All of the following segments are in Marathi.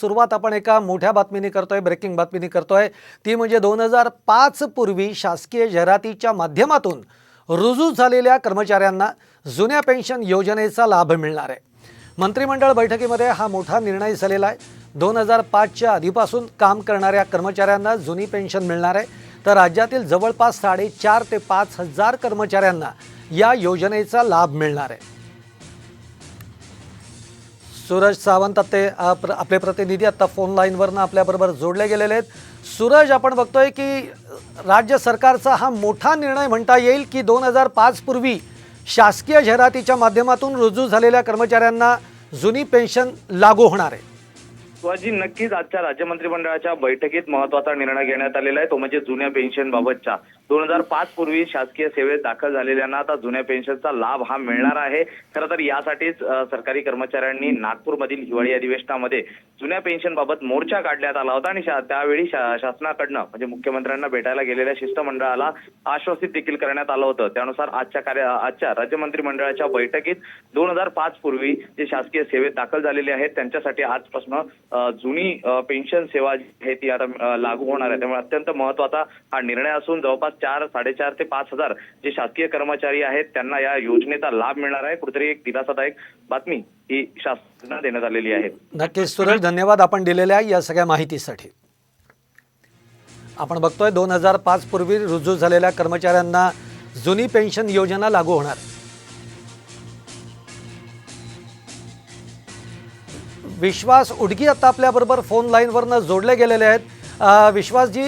सुरुवात आपण एका मोठ्या बातमीने करतोय ब्रेकिंग बातमीने करतोय. ती म्हणजे दोन हजार पाच पूर्वी शासकीय जाहिरातीच्या माध्यमातून रुजू झालेल्या कर्मचाऱ्यांना जुन्या पेन्शन योजनेचा लाभ मिळणार आहे. मंत्रिमंडळ बैठकीमध्ये हा मोठा निर्णय झालेला आहे. दोन हजार पाचच्या आधीपासून काम करणाऱ्या कर्मचाऱ्यांना जुनी पेन्शन मिळणार आहे. तर राज्यातील जवळपास साडेचार ते पाच हजार कर्मचाऱ्यांना या योजनेचा लाभ मिळणार आहे. सूरज सावंत ते अ, प्र- आपले प्रतिनिधी आता फोन लाईनवरनं आपल्याबरोबर जोडले गेलेले आहेत. सूरज आपण बघतोय की राज्य सरकारचा हा मोठा निर्णय म्हणता येईल की दोन हजार पाच पूर्वी शासकीय जाहिरातीच्या माध्यमातून रुजू झालेल्या कर्मचाऱ्यांना जुनी पेन्शन लागू होणार आहे. शिवाजी नक्कीच आजच्या राज्य मंत्रिमंडळाच्या बैठकीत महत्त्वाचा निर्णय घेण्यात आलेला आहे. तो म्हणजे जुन्या पेन्शन बाबतचा. दोन हजार पाच पूर्वी शासकीय सेवेत दाखल झालेल्यांना आता जुन्या पेन्शनचा लाभ हा मिळणार आहे. खरं तर यासाठीच सरकारी कर्मचाऱ्यांनी नागपूरमधील हिवाळी अधिवेशनामध्ये जुन्या पेन्शन बाबत मोर्चा काढण्यात आला होता. आणि त्यावेळी शा- शासनाकडनं म्हणजे मुख्यमंत्र्यांना भेटायला गेलेल्या शिष्टमंडळाला आश्वासित देखील करण्यात आलं होतं. त्यानुसार आजच्या कार्य आजच्या राज्य मंत्रिमंडळाच्या बैठकीत दोन हजार पाच पूर्वी जे शासकीय सेवेत दाखल झालेले आहेत त्यांच्यासाठी आजपासून जुनी पेन्शन सेवा जी आहे ती आता लागू होणार आहे. त्यामुळे अत्यंत महत्त्वाचा हा निर्णय असून जवळपास चार साडेचार ते पाच हजार जे शासकीय कर्मचारी आहेत त्यांना या योजनेचा लाभ मिळणार आहे. कुठेतरी एक दिलासादायक बातमी ही शासनाला देण्यात आलेली आहे. नक्कीच सुरेश धन्यवाद आपण दिलेल्या या सगळ्या माहितीसाठी. आपण बघतोय दोन हजार पाच पूर्वी रुजू झालेल्या कर्मचाऱ्यांना जुनी पेन्शन योजना लागू होणार. विश्वास उडगी आता आपल्याबरोबर फोन लाईनवरनं जोडले गेलेले आहेत. विश्वासजी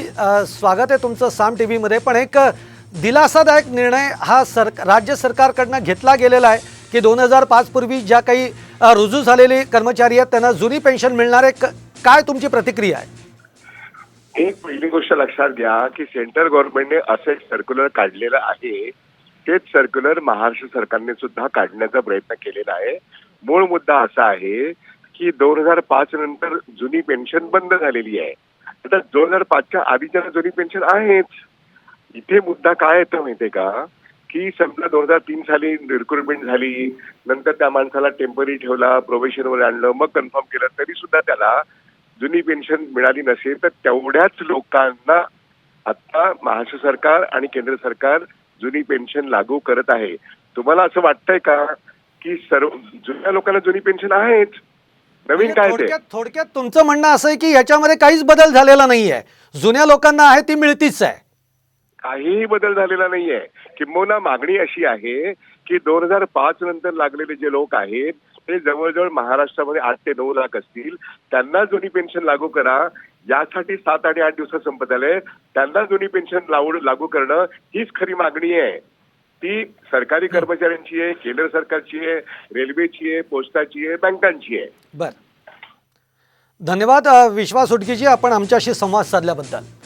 स्वागत आहे तुमचं साम टी व्हीमध्ये पण एक दिलासादायक निर्णय हा सर राज्य सरकारकडनं घेतला गेलेला आहे की दोन हजार पाच पूर्वी ज्या काही रुजू झालेले कर्मचारी आहेत त्यांना जुनी पेन्शन मिळणार आहे काय तुमची प्रतिक्रिया आहे? एक पहिली गोष्ट लक्षात घ्या की सेंट्रल गव्हर्नमेंटने असं एक सर्क्युलर काढलेलं आहे. तेच सर्क्युलर महाराष्ट्र सरकारने सुद्धा काढण्याचा प्रयत्न केलेला आहे. मूळ मुद्दा असा आहे की दोन हजार पाच नंतर जुनी पेन्शन बंद झालेली आहे. आता दोन हजार पाचच्या आधीच्या जुनी पेन्शन आहेच इथे मुद्दा काय येतो माहितीये का? की समजा दोन हजार तीन साली रिक्रुटमेंट झाली नंतर त्या माणसाला टेंपररी ठेवला प्रोबेशनवर आणलं मग कन्फर्म केलं तरी सुद्धा त्याला जुनी पेन्शन मिळाली नसेल तर तेवढ्याच लोकांना आता महाराष्ट्र सरकार आणि केंद्र सरकार जुनी पेन्शन लागू करत आहे. तुम्हाला असं वाटतंय का की सर्व जुन्या लोकांना जुनी पेन्शन आहेच नवीन काय ते? थोडक्यात थोडक्यात तुमचं म्हणणं असं आहे की याच्यामध्ये काहीच बदल झालेला नाही आहे जुन्या लोकांना आहे ती मिळतीच आहे. काहीही बदल झालेला नाहीये. किंबहुना मागणी अशी आहे की दोन हजार पाच नंतर लागलेले जे लोक आहेत ते जवळजवळ महाराष्ट्रामध्ये आठ ते नऊ लाख असतील. त्यांना जुनी पेन्शन लागू करा. यासाठी सात आणि आठ दिवसात संपत आले. त्यांना जुनी पेन्शन लागू लागू करणं हीच खरी मागणी आहे. ती सरकारी कर्मचाऱ्यांची आहे केंद्र सरकारची आहे रेल्वेची आहे पोस्टाची आहे बँकांची आहे. बर. धन्यवाद विश्वास उडकीजी आपण आमच्याशी संवाद साधल्याबद्दल.